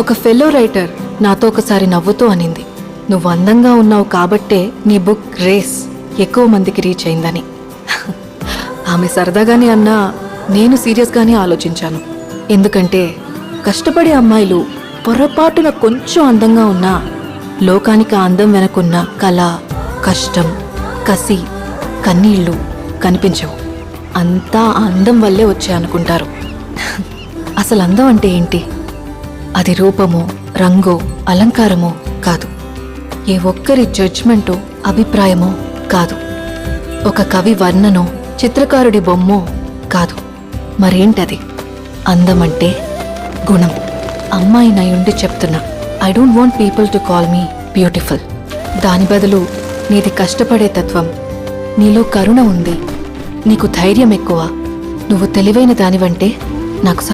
ఒక fellow writer నాతో ఒకసారి నవ్వుతూ అనింది. నువ్వు అందంగా ఉన్నావు కాబట్టే నీ బుక్ రేస్ ఎక్కువ మందికి రీచ్ అయిందని. ఆమె సరదాగానే అన్నా నేను సీరియస్గానే ఆలోచించాను. ఎందుకంటే కష్టపడే అమ్మాయిలు పొరపాటున కొంచెం అందంగా ఉన్నా లోకానికి ఆ అందం వెనకున్న కళ కష్టం కసి కన్నీళ్ళు కనిపించవు. అంతా అందం వల్లే వచ్చాయనుకుంటారు. అసలు అందం అంటే ఏంటి? అది రూపమో రంగో అలంకారమో కాదు. ఏ ఒక్కరి జడ్జ్మెంటో అభిప్రాయమో కాదు. ఒక కవి వర్ణనో చిత్రకారుడి బొమ్మో కాదు. మరేంటది? అందమంటే గుణం. అమ్మాయి నయుండి చెప్తున్నా I don't want people to call me beautiful దాని బదులు నీది కష్టపడే తత్వం. నీలో కరుణ ఉంది. నీకు ధైర్యం ఎక్కువ. నువ్వు తెలివైన దానివంటే నాకు